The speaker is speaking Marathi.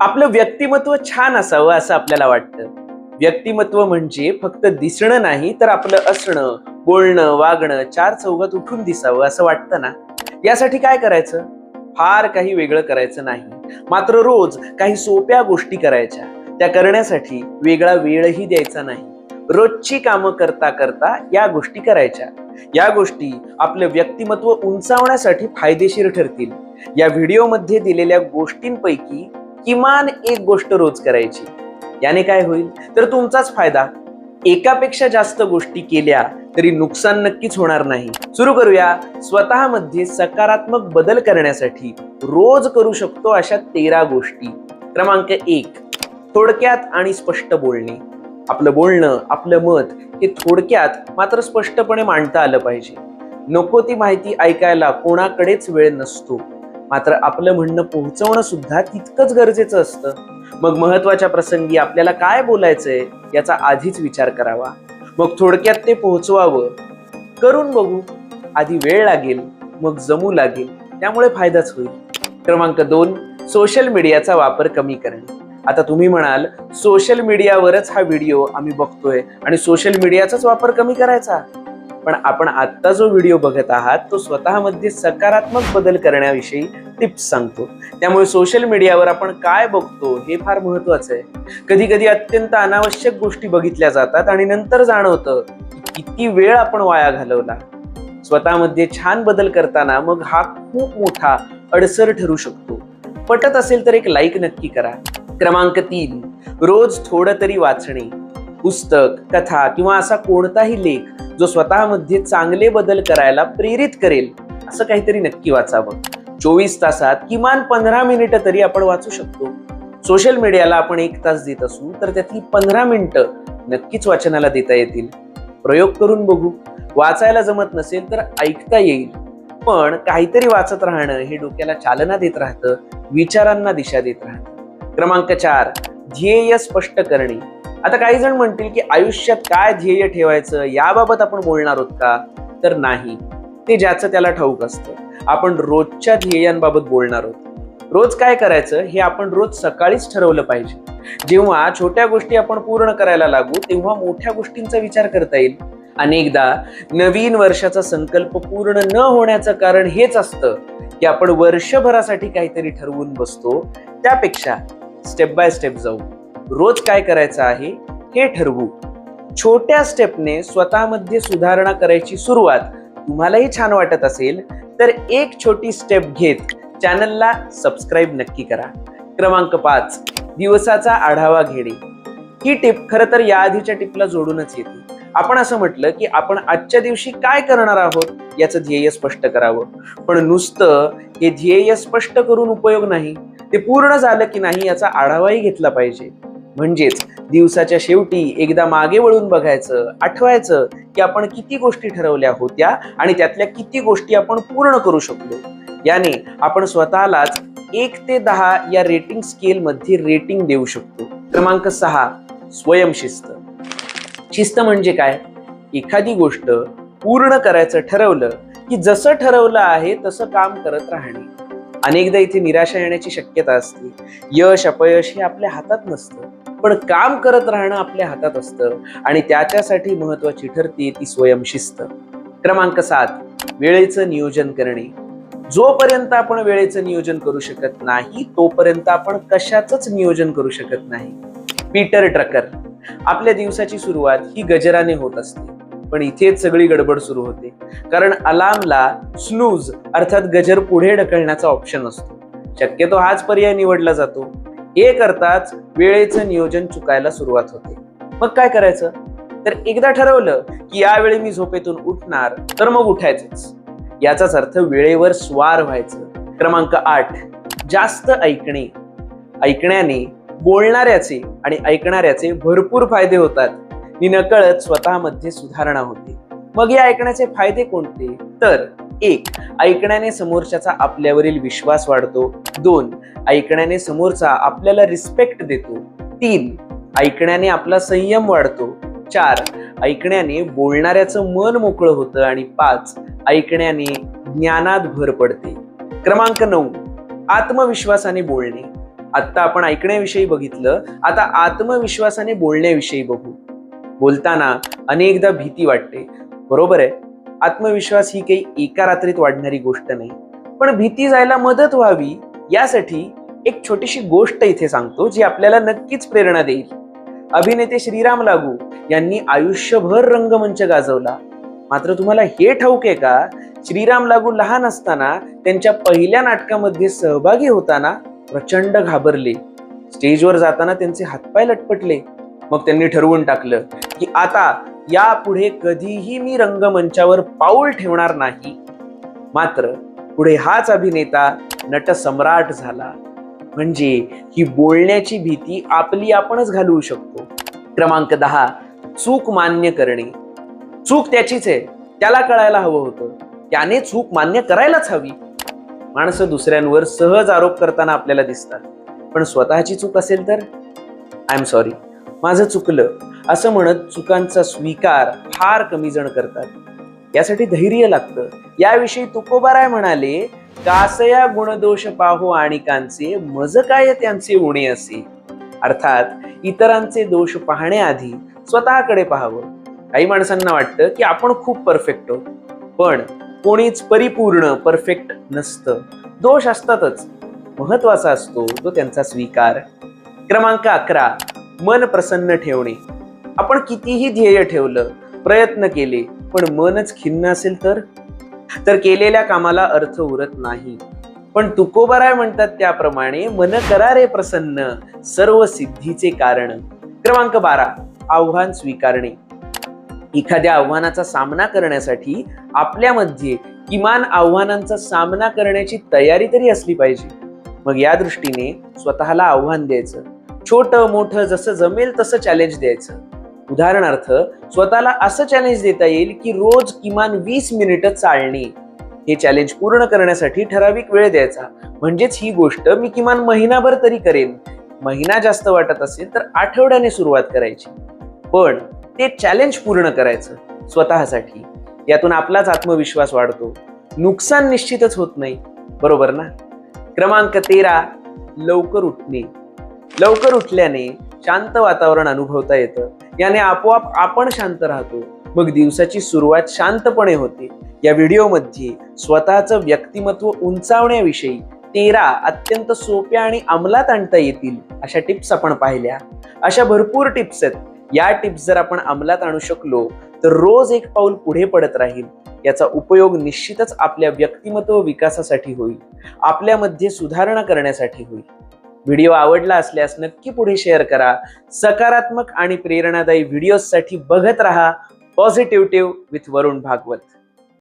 आपलं व्यक्तिमत्व छान असावं असं आपल्याला वाटतं. व्यक्तिमत्व म्हणजे फक्त दिसणं नाही तर आपलं असणं बोलणं वागणं चार चौघात उठून दिसावं असं वाटतं ना? यासाठी काय करायचं? फार काही वेगळं करायचं नाही. मात्र रोज काही सोप्या गोष्टी करायच्या. त्या करण्यासाठी वेगळा वेळही द्यायचा नाही. रोजची कामं करता करता या गोष्टी करायच्या. या गोष्टी आपलं व्यक्तिमत्व उंचावण्यासाठी फायदेशीर ठरतील. या व्हिडिओमध्ये दिलेल्या गोष्टींपैकी किमान एक गोष्ट रोज करायची. याने काय होईल? तर तुमचाच फायदा. एकापेक्षा जास्त गोष्टी केल्या तरी नुकसान नक्कीच होणार नाही. सुरू करूया. स्वतःमध्ये सकारात्मक बदल करण्यासाठी रोज करू शकतो अशा तेरा गोष्टी. क्रमांक एक थोडक्यात आणि स्पष्ट बोलणे. आपलं बोलणं आपलं मत हे थोडक्यात मात्र स्पष्टपणे मांडता आलं पाहिजे. नको ती माहिती ऐकायला कोणाकडेच वेळ नसतो. मात्र आपलं म्हणणं पोहोचवणं सुद्धा तितकंच गरजेचं असतं. मग महत्त्वाच्या प्रसंगी आपल्याला काय बोलायचंय याचा आधीच विचार करावा. मग थोडक्यात ते पोहोचवावं. करून बघू. आधी वेळ लागेल मग जमू लागेल त्यामुळे फायदाच होईल. क्रमांक दोन सोशल मीडियाचा वापर कमी करणे. आता तुम्ही म्हणाल सोशल मीडियावरच हा व्हिडिओ आम्ही बघतोय आणि सोशल मीडियाचाच वापर कमी करायचा. पण आपण आत्ता जो व्हिडिओ बघत आहात तो स्वतःमध्ये सकारात्मक बदल करण्याविषयी टिप्स सांगतो. त्यामुळे सोशल मीडियावर आपण काय बघतो हे फार महत्वाचं आहे. कधी कधी अत्यंत अनावश्यक गोष्टी बघितल्या जातात आणि नंतर जाणवतं किती वेळ आपण वाया घालवला. स्वतःमध्ये छान बदल करताना मग हा खूप मोठा अडसर ठरू शकतो. पटत असेल तर एक लाईक नक्की करा. क्रमांक तीन रोज थोडं तरी वाचणे. पुस्तक कथा किंवा असा कोणताही लेख जो स्वतःमध्ये चांगले बदल करायला प्रेरित करेल असं काहीतरी नक्की वाचावं. चोवीस तासात किमान पंधरा मिनिटं तरी आपण वाचू शकतो. सोशल मीडियाला आपण एक तास देत असू तर त्यातली पंधरा मिनिटं नक्कीच वाचनाला देता येतील. प्रयोग करून बघू. वाचायला जमत नसेल तर ऐकता येईल. पण काहीतरी वाचत राहणं हे डोक्याला चालना देत राहतं विचारांना दिशा देत राहतं. क्रमांक चार ध्येय स्पष्ट करणे. आता काही जण म्हणतील की आयुष्यात काय ध्येय ठेवायचं? याबाबत आपण बोलणार आहोत का? तर नाही. ते ज्याचं त्याला ठाऊक असतं. आपण रोजच्या ध्येयांबाबत बोलणार आहोत. रोज काय करायचं? हे आपण रोज सकाळीच ठरवलं पाहिजे. जेव्हा छोट्या गोष्टी आपण पूर्ण करायला लागू तेव्हा मोठ्या गोष्टींचा विचार करता येईल. अनेकदा नवीन वर्षाचा संकल्प पूर्ण न होण्याचं कारण हेच असतं की आपण वर्षभरासाठी काहीतरी ठरवून बसतो. त्यापेक्षा स्टेप बाय स्टेप जाऊ. रोज काय करायचं आहे हे ठरवू. छोट्या स्टेपने स्वतःमध्ये सुधारणा करायची सुरुवात तुम्हालाही छान वाटत असेल तर एक छोटी स्टेप घेत चॅनलला सबस्क्राईब नक्की करा. क्रमांक पाच दिवसाचा आढावा घेणे. ही टिप खरं तर या आधीच्या टिपला जोडूनच येते. आपण असं म्हटलं की आपण आजच्या दिवशी काय करणार आहोत याचं ध्येय स्पष्ट करावं. पण नुसतं हे ध्येय स्पष्ट करून उपयोग नाही. ते पूर्ण झालं की नाही याचा आढावाही घेतला पाहिजे. म्हणजेच दिवसाच्या शेवटी एकदा मागे वळून बघायचं आठवायचं की आपण किती गोष्टी ठरवल्या होत्या आणि त्यातल्या किती गोष्टी आपण पूर्ण करू शकलो. याने आपण स्वतःलाच एक ते दहा या रेटिंग स्केल मध्ये रेटिंग देऊ शकतो. क्रमांक सहा स्वयंशिस्त शिस्त म्हणजे काय? एखादी गोष्ट पूर्ण करायचं ठरवलं की जसं ठरवलं आहे तसं काम करत राहणे. अनेकदा इथे निराशा येण्याची शक्यता असते. यश अपयश हे आपल्या हातात नसतं. पण काम करत राहणं आपल्या हातात असतं आणि त्याच्यासाठी महत्वाची ठरते ती स्वयंशिस्त क्रमांक सात वेळेचं नियोजन करणे. जोपर्यंत आपण वेळेचं नियोजन करू शकत नाही तोपर्यंत आपण कशाच नियोजन करू शकत नाही. पीटर ट्रकर आपल्या दिवसाची सुरुवात ही गजराने होत असते. पण इथेच सगळी गडबड सुरू होते. कारण अलार्मला स्नूज अर्थात गजर पुढे ढकलण्याचा ऑप्शन असतो. शक्यतो हाच पर्याय निवडला जातो. हे करताच वेळेचं नियोजन चुकायला सुरुवात होते. मग काय करायचं? तर एकदा ठरवलं की यावेळी मी झोपेतून उठणार तर मग उठायचंच. याचाच अर्थ वेळेवर स्वार व्हायचं. क्रमांक आठ जास्त ऐकणे. ऐकण्याने बोलणाऱ्याचे आणि ऐकणाऱ्याचे भरपूर फायदे होतात. नि नकळत स्वतःमध्ये सुधारणा होते. मग या ऐकण्याचे फायदे कोणते? तर एक ऐकण्याने समोरच्याचा आपल्यावरील विश्वास वाढतो. दोन ऐकण्याने समोरचा आपल्याला रिस्पेक्ट देतो. तीन ऐकण्याने आपला संयम वाढतो. चार ऐकण्याने बोलणाऱ्याचं मन मोकळं होतं. आणि पाच ऐकण्याने ज्ञानात भर पडते. क्रमांक नऊ आत्मविश्वासाने बोलणे. आत्ता आपण ऐकण्याविषयी बघितलं. आता आत्मविश्वासाने बोलण्याविषयी बघू. बोलताना अनेकदा भीती वाटते. बरोबर आहे? आत्मविश्वास ही काही एका रात्रीत वाढणारी गोष्ट नाही. पण भीती जायला मदत व्हावी यासाठी एक छोटीशी गोष्ट इथे सांगतो जी आपल्याला नक्कीच प्रेरणा देईल. अभिनेते श्रीराम लागू यांनी आयुष्यभर रंगमंच गाजवला. मात्र तुम्हाला हे ठाऊक आहे का? श्रीराम लागू लहान असताना त्यांच्या पहिल्या नाटकामध्ये सहभागी होताना प्रचंड घाबरले. स्टेजवर जाताना त्यांचे हातपाय लटपटले. मग त्यांनी ठरवून टाकलं की आता यापुढे कधीही मी रंगमंचावर पाऊल ठेवणार नाही. मात्र पुढे हाच अभिनेता नटसम्राट झाला. म्हणजे ही बोलण्याची भीती आपली आपणच घालवू शकतो. क्रमांक दहा चूक मान्य करणे. चूक त्याचीच आहे त्याला कळायला हवं होतं. त्याने चूक मान्य करायलाच हवी. माणसं दुसऱ्यांवर सहज आरोप करताना आपल्याला दिसतात. पण स्वतःची चूक असेल तर? आय एम सॉरी माझं चुकलं असं म्हणत चुकांचा स्वीकार फार कमी जण करतात. यासाठी धैर्य लागतं. याविषयी तुकोबाराय म्हणाले कासया गुणदोष पाहो आणिकांचे मज काय त्यांचे उणे असे? अर्थात इतरांचे दोष पाहण्याआधी स्वतःकडे पाहावं. काही माणसांना वाटतं की आपण खूप परफेक्ट आहोत. पण कोणीच परिपूर्ण परफेक्ट नसतं. दोष असतातच. महत्त्वाचा असतो तो त्यांचा स्वीकार. क्रमांक अकरा. मन प्रसन्न ठेवणे. आपण कितीही ध्येय ठेवलं प्रयत्न केले पण मनच खिन्न असेल तर? तर केलेल्या कामाला अर्थ उरत नाही. पण तुकोबराय म्हणतात त्याप्रमाणे मन करा रे प्रसन्न सर्व सिद्धीचे कारण. क्रमांक बारा आव्हान स्वीकारणे. एखाद्या आव्हानाचा सामना करण्यासाठी आपल्यामध्ये किमान आव्हानांचा सामना करण्याची तयारी तरी असली पाहिजे. मग या दृष्टीने स्वतःला आव्हान द्यायचं. छोट मोठं जसं जमेल तसं चॅलेंज द्यायचं. उदाहरणार्थ स्वतःला असं चॅलेंज देता येईल की रोज किमान वीस मिनिटं चालणे. हे चॅलेंज पूर्ण करण्यासाठी ठराविक वेळ द्यायचा. म्हणजेच ही गोष्ट मी किमान महिनाभर तरी करेन. महिना जास्त वाटत असेल तर आठवड्याने सुरुवात करायची. पण ते चॅलेंज पूर्ण करायचं स्वतःसाठी. यातून आपलाच आत्मविश्वास वाढतो. नुकसान निश्चितच होत नाही. बरोबर ना? क्रमांक तेरा लवकर उठणे. लवकर उठल्याने शांत वातावरण अनुभवता येतं. याने आपोआप आपण शांत राहतो. मग दिवसाची सुरुवात शांतपणे होते. या व्हिडिओमध्ये स्वतःचं व्यक्तिमत्व उंचावण्याविषयी तेरा अत्यंत सोप्या आणि अंमलात आणता येतील अशा टिप्स आपण पाहिल्या. अशा भरपूर टिप्स आहेत. या टिप्स जर आपण अंमलात आणू शकलो तर रोज एक पाऊल पुढे पडत राहील. याचा उपयोग निश्चितच आपल्या व्यक्तिमत्व विकासासाठी होईल. आपल्यामध्ये सुधारणा करण्यासाठी होईल. व्हिडिओ आवडला असल्यास नक्की पुढे शेअर करा. सकारात्मक आणि प्रेरणादायी व्हिडिओसाठी बघत राहा. Positive with Varun Bhagwat